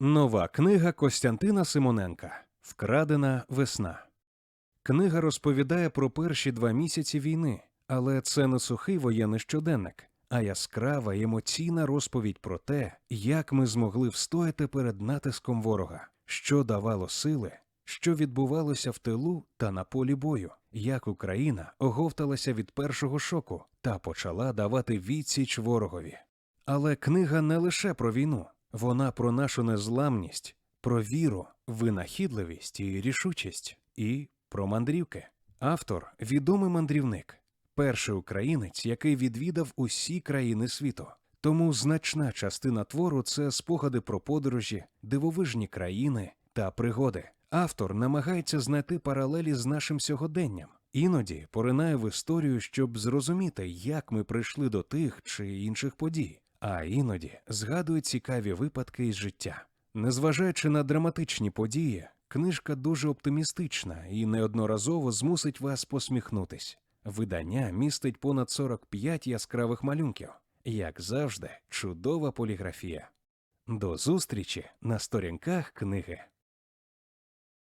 Нова книга Костянтина Симоненка Вкрадена весна. Книга розповідає про перші два місяці війни, але це не сухий воєнний щоденник, а яскрава емоційна розповідь про те, як ми змогли встояти перед натиском ворога, що давало сили, що відбувалося в тилу та на полі бою, як Україна оговталася від першого шоку та почала давати відсіч ворогові. Але книга не лише про війну, вона про нашу незламність, про віру, винахідливість і рішучість, і про мандрівки. Автор відомий мандрівник, перший українець, який відвідав усі країни світу. Тому значна частина твору це спогади про подорожі, дивовижні країни та пригоди. Автор намагається знайти паралелі з нашим сьогоденням, іноді поринає в історію, щоб зрозуміти, як ми прийшли до тих чи інших подій, а іноді згадує цікаві випадки із життя. Незважаючи на драматичні події, книжка дуже оптимістична і неодноразово змусить вас посміхнутись. Видання містить понад 45 яскравих малюнків. Як завжди, чудова поліграфія. До зустрічі на сторінках книги.